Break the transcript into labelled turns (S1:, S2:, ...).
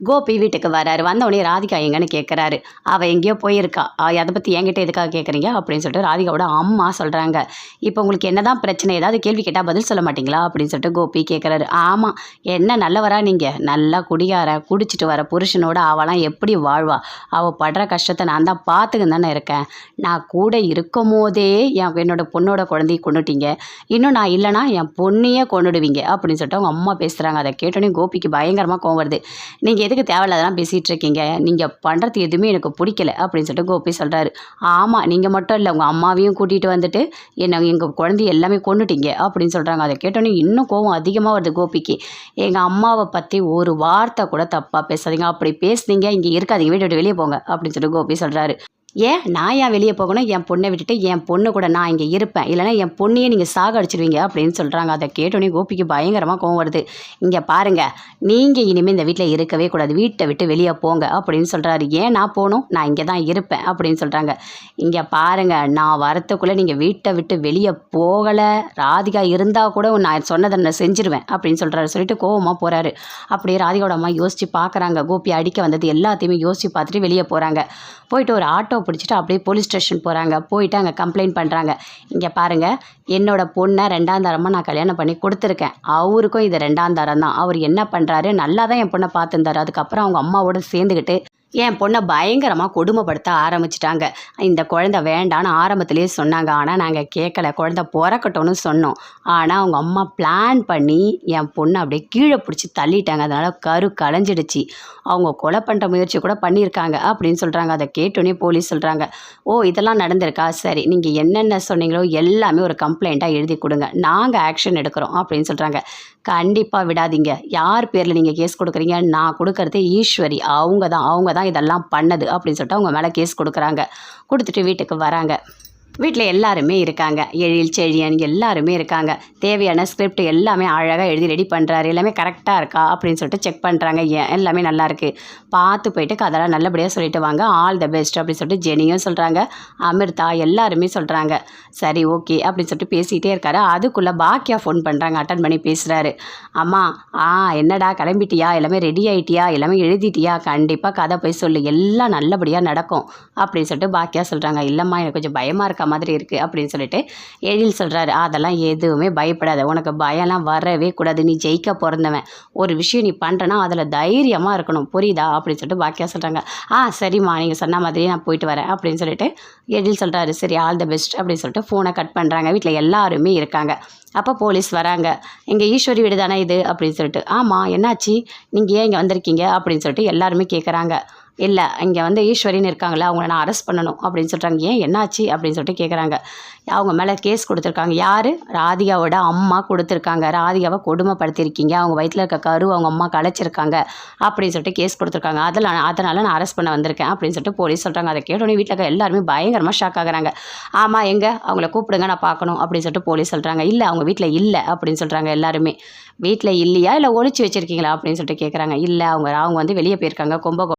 S1: கோபி வீட்டுக்கு வராரு. வந்தவொடனே ராதிகா எங்கன்னு கேட்குறாரு அவள் எங்கேயோ போயிருக்கா. அதை பற்றி என்கிட்ட எதுக்காக கேட்குறீங்க அப்படின்னு சொல்லிட்டு ராதிகாவோட அம்மா சொல்கிறாங்க இப்போ உங்களுக்கு என்ன தான் பிரச்சனை? ஏதாவது கேள்வி கேட்டால் பதில் சொல்ல மாட்டீங்களா? அப்படின்னு சொல்லிட்டு கோபி கேட்குறாரு ஆமாம் என்ன நல்லவரா நீங்கள் நல்லா குடியார குடிச்சிட்டு வர புருஷனோட அவளாம் எப்படி வாழ்வா? அவள் படுற கஷ்டத்தை நான் தான் பார்த்துக்கின்னு தானே இருக்கேன். நான் கூட இருக்கும் போதே என் என்னோட பொண்ணோட குழந்தைய கொண்டுட்டீங்க இன்னும் நான் இல்லைனா என் பொண்ணையே கொண்டுடுவீங்க அப்படின்னு சொல்லிட்டு அவங்க அம்மா பேசுகிறாங்க அதை கேட்டோன்னே கோபிக்கு பயங்கரமாக கோவம் வருது. நீங்கள் எதுக்கு தேவையில்லாதெல்லாம் பேசிகிட்டு இருக்கீங்க நீங்கள் பண்ணுறது எதுவுமே எனக்கு பிடிக்கல அப்படின்னு சொல்லிட்டு கோபி சொல்கிறாரு ஆமாம் நீங்கள் மட்டும் இல்லை உங்கள் அம்மாவையும் கூட்டிகிட்டு வந்துட்டு என்னை எங்கள் குழந்தைய எல்லாமே கொண்டுட்டீங்க அப்படின்னு சொல்கிறாங்க அதை கேட்டோன்னே இன்னும் கோவம் அதிகமாக வருது கோபிக்கு. எங்கள் அம்மாவை பற்றி ஒரு வார்த்தை கூட தப்பாக பேசாதீங்க. அப்படி பேசுனீங்க இங்கே இருக்காதீங்க வீட்டு விட்டு வெளியே போங்க அப்படின்னு சொல்லிட்டு கோபி சொல்கிறாரு ஏன்? நான் ஏன் வெளியே போகணும்? என் பொண்ணை விட்டுட்டு என் பொண்ணு கூட நான் இங்கே இருப்பேன். இல்லைனா என் பொண்ணையே நீங்கள் சாக அடிச்சிருவீங்க அப்படின்னு சொல்கிறாங்க அதை கேட்டோன்னே கோபிக்கு பயங்கரமாக கோவம் வருது. இங்கே பாருங்கள் நீங்கள் இனிமேல் இந்த வீட்டில் இருக்கவே கூடாது. வீட்டை விட்டு வெளியே போங்க அப்படின்னு சொல்கிறாரு ஏன் நான் போகணும்? நான் இங்கே தான் இருப்பேன் அப்படின்னு சொல்கிறாங்க இங்கே பாருங்கள் நான் வரத்துக்குள்ளே நீங்கள் வீட்டை விட்டு வெளியே போகலை. ராதிகா இருந்தால் கூட நான் சொன்னதை நான் செஞ்சிருவேன் அப்படின்னு சொல்கிறாரு சொல்லிட்டு கோவமாக போகிறாரு அப்படியே ராதிகாவோட அம்மா யோசித்து பார்க்குறாங்க கோபி அடிக்க வந்தது எல்லாத்தையுமே யோசித்து பார்த்துட்டு வெளியே போகிறாங்க போயிட்டு ஒரு ஆட்டோ பிடிச்சிட்டு அப்படியே போலீஸ் ஸ்டேஷன் போகிறாங்க போயிட்டு அங்கே கம்ப்ளைண்ட் பண்ணுறாங்க இங்கே பாருங்கள் என்னோடய பொண்ணை ரெண்டாம் தரமாக நான் கல்யாணம் பண்ணி கொடுத்துருக்கேன். அவருக்கும் இது ரெண்டாம் தரம் தான். அவர் என்ன பண்ணுறாரு நல்லா தான் என் பொண்ணை பார்த்துருந்தாரு. அதுக்கப்புறம் அவங்க அம்மாவோட சேர்ந்துக்கிட்டு என் பொண்ணை பயங்கரமாக கொடுமைப்படுத்த ஆரம்பிச்சிட்டாங்க. இந்த குழந்தை வேண்டான்னு ஆரம்பத்திலேயே சொன்னாங்க. ஆனால் நாங்கள் கேட்கல குழந்தை பிறக்கட்டும்னு சொன்னோம். ஆனால் அவங்க அம்மா பிளான் பண்ணி என் பொண்ணை அப்படியே கீழே பிடிச்சி தள்ளிட்டாங்க. அதனால் கரு களைஞ்சிடுச்சு அவங்க கொலை பண்ணுற முயற்சி கூட பண்ணியிருக்காங்க அப்படின்னு சொல்கிறாங்க அதை கேட்டோன்னே போலீஸ் சொல்கிறாங்க ஓ இதெல்லாம் நடந்திருக்கா? சரி நீங்கள் என்னென்ன சொன்னீங்களோ எல்லாமே ஒரு கம்ப்ளைண்ட்டாக எழுதி கொடுங்க. நாங்கள் ஆக்ஷன் எடுக்கிறோம் அப்படின்னு சொல்கிறாங்க கண்டிப்பாக விடாதீங்க. யார் பேரில் நீங்கள் கேஸ் கொடுக்குறீங்க? நான் கொடுக்கறது ஈஸ்வரி. அவங்க தான் அவங்க தான் இதெல்லாம் பண்ணது அப்படின்னு சொல்லிட்டு அவங்க மேலே கேஸ் கொடுக்குறாங்க. கொடுத்துட்டு வீட்டுக்கு வராங்க. வீட்டில் எல்லாருமே இருக்காங்க. எழில் செழியன் எல்லாருமே இருக்காங்க. தேவையான ஸ்கிரிப்ட் எல்லாமே அழகாக எழுதி ரெடி பண்ணுறாரு எல்லாமே கரெக்டாக இருக்கா? அப்படின்னு சொல்லிட்டு செக் பண்ணுறாங்க எல்லாமே நல்லாயிருக்கு பார்த்து போயிட்டு கதெல்லாம் நல்லபடியாக சொல்லிட்டு வாங்க. ஆல் த பெஸ்ட் அப்படின்னு சொல்லிட்டு ஜெனியும் சொல்கிறாங்க அமிர்தா எல்லாருமே சொல்கிறாங்க சரி ஓகே அப்படின்னு சொல்லிட்டு பேசிகிட்டே இருக்காரு. அதுக்குள்ளே பாக்கியா ஃபோன் பண்ணுறாங்க அட்டன் பண்ணி பேசுகிறாரு அம்மா ஆ என்னடா கிளம்பிட்டியா? எல்லாமே ரெடி ஆகிட்டியா எல்லாமே எழுதிட்டியா? கண்டிப்பாக கதை போய் சொல்லு. எல்லாம் நல்லபடியாக நடக்கும். அப்படின்னு சொல்லிட்டு பாக்கியா சொல்கிறாங்க இல்லைம்மா எனக்கு கொஞ்சம் பயமாக இருக்கா? மாதிரி இருக்குது அப்படின்னு சொல்லிட்டு எழில் சொல்கிறாரு அதெல்லாம் எதுவுமே பயப்படாத. உனக்கு பயம்லாம் வரவே கூடாது. நீ ஜெயிக்க பிறந்தவன். ஒரு விஷயம் நீ பண்ணுறனா அதில் தைரியமாக இருக்கணும். புரியுதா? அப்படின்னு சொல்லிட்டு பாக்கியா சொல்கிறாங்க ஆ சரிம்மா. நீங்கள் சொன்ன மாதிரியே நான் போயிட்டு வரேன் அப்படின்னு சொல்லிட்டு எழில் சொல்கிறாரு சரி ஆல் த பெஸ்ட் அப்படின்னு சொல்லிட்டு ஃபோனை கட் பண்ணுறாங்க வீட்டில் எல்லாருமே இருக்காங்க. அப்போ போலீஸ் வராங்க. இங்கே ஈஸ்வரி வீடு தானே இது? அப்படின்னு சொல்லிட்டு ஆமாம் என்னாச்சு? நீங்கள் ஏன் இங்கே வந்திருக்கீங்க? அப்படின்னு சொல்லிட்டு எல்லாருமே கேட்குறாங்க இல்லை இங்கே வந்து ஈஸ்வரின்னு இருக்காங்களே அவங்கள நான் அரெஸ்ட் பண்ணணும் அப்படின்னு சொல்கிறாங்க ஏன் என்னாச்சு அப்படின்னு சொல்லிட்டு கேட்குறாங்க அவங்க மேலே கேஸ் கொடுத்துருக்காங்க. யார்? ராதிகாவோட அம்மா கொடுத்துருக்காங்க. ராதிகாவை கொடுமைப்படுத்தியிருக்கீங்க. அவங்க வயிற்றில் இருக்க கரு அவங்க அம்மா கலைச்சிருக்காங்க அப்படின்னு சொல்லிட்டு கேஸ் கொடுத்துருக்காங்க. அதில் அதனால் நான் அரெஸ்ட் பண்ண வந்திருக்கேன் அப்படின்னு சொல்லிட்டு போலீஸ் சொல்கிறாங்க அதை கேட்டோன்னே வீட்டில் இருக்க எல்லாருமே பயங்கரமாக ஷாக் ஆகுறாங்க. ஆமாம் எங்கே? அவங்கள கூப்பிடுங்க நான் பார்க்கணும் அப்படின்னு சொல்லிட்டு போலீஸ் சொல்கிறாங்க இல்லை அவங்க வீட்டில் இல்லை அப்படின்னு சொல்கிறாங்க எல்லாருமே. வீட்டில் இல்லையா? இல்லை ஒழிச்சு வச்சுருக்கீங்களா? அப்படின்னு சொல்லிட்டு கேட்குறாங்க இல்லை அவங்க அவங்க வந்து வெளியே போயிருக்காங்க. கும்பகோணம்